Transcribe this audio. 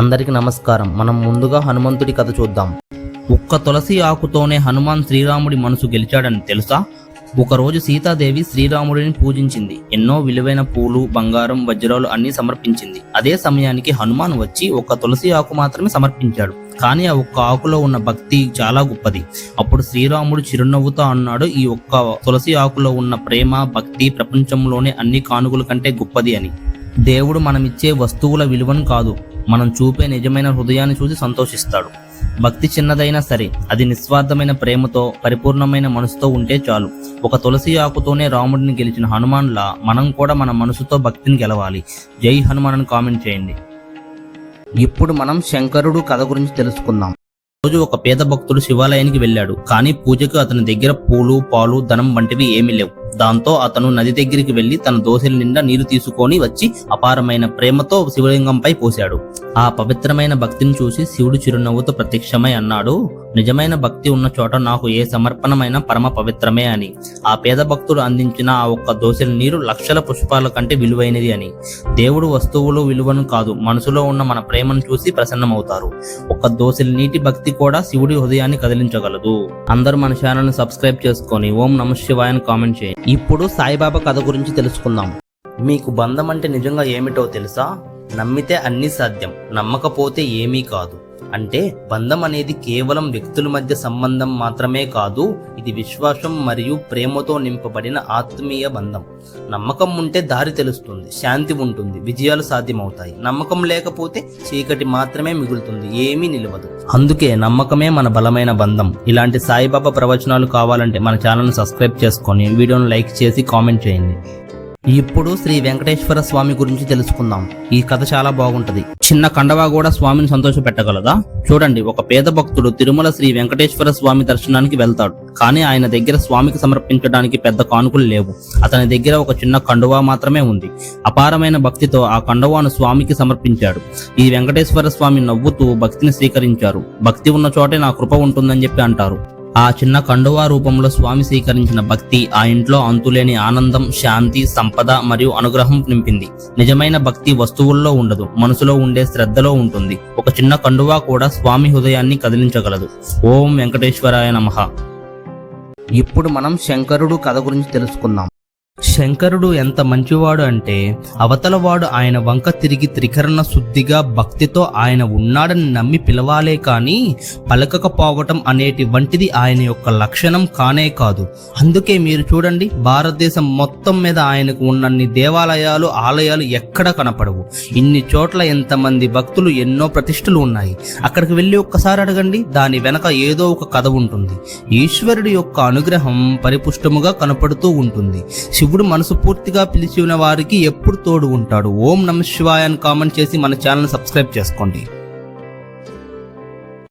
అందరికీ నమస్కారం. మనం ముందుగా హనుమంతుడి కథ చూద్దాం. ఒక్క తులసి ఆకుతోనే హనుమాన్ శ్రీరాముడి మనసు గెలిచాడని తెలుసా? ఒకరోజు సీతాదేవి శ్రీరాముడిని పూజించింది. ఎన్నో విలువైన పూలు బంగారం వజ్రాలు అన్నీ సమర్పించింది. అదే సమయానికి హనుమాన్ వచ్చి ఒక్క తులసి ఆకు మాత్రమే సమర్పించాడు. కానీ ఆ ఒక్క ఆకులో ఉన్న భక్తి చాలా గొప్పది. అప్పుడు శ్రీరాముడు చిరునవ్వుతో అన్నాడు ఈ ఒక్క తులసి ఆకులో ఉన్న ప్రేమ భక్తి ప్రపంచంలోనే అన్ని కానుగుల కంటే గొప్పది అని. దేవుడు మనమిచ్చే వస్తువుల విలువను కాదు మనం చూపే నిజమైన హృదయాన్ని చూసి సంతోషిస్తాడు. భక్తి చిన్నదైనా సరే అది నిస్వార్థమైన ప్రేమతో పరిపూర్ణమైన మనసుతో ఉంటే చాలు. ఒక తులసి ఆకుతోనే రాముడిని గెలిచిన హనుమాన్లా మనం కూడా మన మనసుతో భక్తిని గెలవాలి. జై హనుమాన్ అని కామెంట్ చేయండి. ఇప్పుడు మనం శంకరుడు కథ గురించి తెలుసుకుందాం. రోజు ఒక పేద భక్తుడు శివాలయానికి వెళ్ళాడు. కానీ పూజకు అతని దగ్గర పూలు పాలు ధనం వంటివి ఏమీ లేవు. దాంతో అతను నది దగ్గరికి వెళ్ళి తన దోశల నిండా నీరు తీసుకొని వచ్చి అపారమైన ప్రేమతో శివలింగంపై పోశాడు. ఆ పవిత్రమైన భక్తిని చూసి శివుడు చిరునవ్వుతో ప్రత్యక్షమై అన్నాడు నిజమైన భక్తి ఉన్న చోట నాకు ఏ సమర్పణమైన పరమ పవిత్రమే అని. ఆ పేద భక్తుడు అందించిన ఆ ఒక్క దోశల నీరు లక్షల పుష్పాల కంటే విలువైనది అని. దేవుడు వస్తువులు విలువను కాదు మనసులో ఉన్న మన ప్రేమను చూసి ప్రసన్నమవుతారు. ఒక దోశల నీటి భక్తి కూడా శివుడి హృదయాన్ని కదిలించగలదు. అందరూ మన ఛానల్ని సబ్స్క్రైబ్ చేసుకొని ఓం నమ శివాయని కామెంట్ చేయండి. ఇప్పుడు సాయిబాబా కథ గురించి తెలుసుకుందాం. మీకు బంధం అంటే నిజంగా ఏమిటో తెలుసా? నమ్మితే అన్ని సాధ్యం నమ్మకపోతే ఏమీ కాదు. అంటే బంధం అనేది కేవలం వ్యక్తుల మధ్య సంబంధం మాత్రమే కాదు ఇది విశ్వాసం మరియు ప్రేమతో నింపబడిన ఆత్మీయ బంధం. నమ్మకం ఉంటే దారి తెలుస్తుంది శాంతి ఉంటుంది విజయాలు సాధ్యమవుతాయి. నమ్మకం లేకపోతే చీకటి మాత్రమే మిగులుతుంది ఏమీ నిలవదు. అందుకే నమ్మకమే మన బలమైన బంధం. ఇలాంటి సాయిబాబా ప్రవచనాలు కావాలంటే మన ఛానల్ని సబ్స్క్రైబ్ చేసుకొని వీడియోను లైక్ చేసి కామెంట్ చేయండి. ఇప్పుడు శ్రీ వెంకటేశ్వర స్వామి గురించి తెలుసుకుందాం. ఈ కథ చాలా బాగుంటది. చిన్న కండవా కూడా స్వామిని సంతోష పెట్టగలదా చూడండి ఒక పేద భక్తుడు తిరుమల శ్రీ వెంకటేశ్వర స్వామి దర్శనానికి వెళ్తాడు. కానీ ఆయన దగ్గర స్వామికి సమర్పించడానికి పెద్ద కానుకలు లేవు. అతని దగ్గర ఒక చిన్న కండువా మాత్రమే ఉంది. అపారమైన భక్తితో ఆ కండువాను స్వామికి సమర్పించాడు. ఈ వెంకటేశ్వర స్వామి నవ్వుతూ భక్తిని స్వీకరించారు. భక్తి ఉన్న చోటే నా కృప ఉంటుందని చెప్పి అంటారు. ఆ చిన్న కండువా రూపంలో స్వామి స్వీకరించిన భక్తి ఆ ఇంట్లో అంతులేని ఆనందం శాంతి సంపద మరియు అనుగ్రహం నింపింది. నిజమైన భక్తి వస్తువుల్లో ఉండదు మనసులో ఉండే శ్రద్ధలో ఉంటుంది. ఒక చిన్న కండువా కూడా స్వామి హృదయాన్ని కదిలించగలదు. ఓం వెంకటేశ్వరాయ నమ. ఇప్పుడు మనం శంకరుడు కథ గురించి తెలుసుకుందాం. శంకరుడు ఎంత మంచివాడు అంటే అవతలవాడు ఆయన వంక తిరిగి త్రికరణ శుద్ధిగా భక్తితో ఆయన ఉన్నాడని నమ్మి పిలవాలే కానీ పలకకపోవటం అనేటి వంటిది ఆయన యొక్క లక్షణం కానే కాదు. అందుకే మీరు చూడండి భారతదేశం మొత్తం మీద ఆయనకు ఉన్నన్ని దేవాలయాలు ఆలయాలు ఎక్కడ కనపడవు. ఇన్ని చోట్ల ఎంతమంది భక్తులు ఎన్నో ప్రతిష్టలు ఉన్నాయి. అక్కడికి వెళ్ళి ఒక్కసారి అడగండి దాని వెనక ఏదో ఒక కథ ఉంటుంది. ఈశ్వరుడి యొక్క అనుగ్రహం పరిపుష్టముగా కనపడుతూ ఉంటుంది. శివుడు మనసు పూర్తిగా పిలిచి ఉన్న వారికి ఎప్పుడు తోడు ఉంటాడు. ఓం నమ శివాయ అని కామెంట్ చేసి మన ఛానల్ సబ్స్క్రైబ్ చేసుకోండి.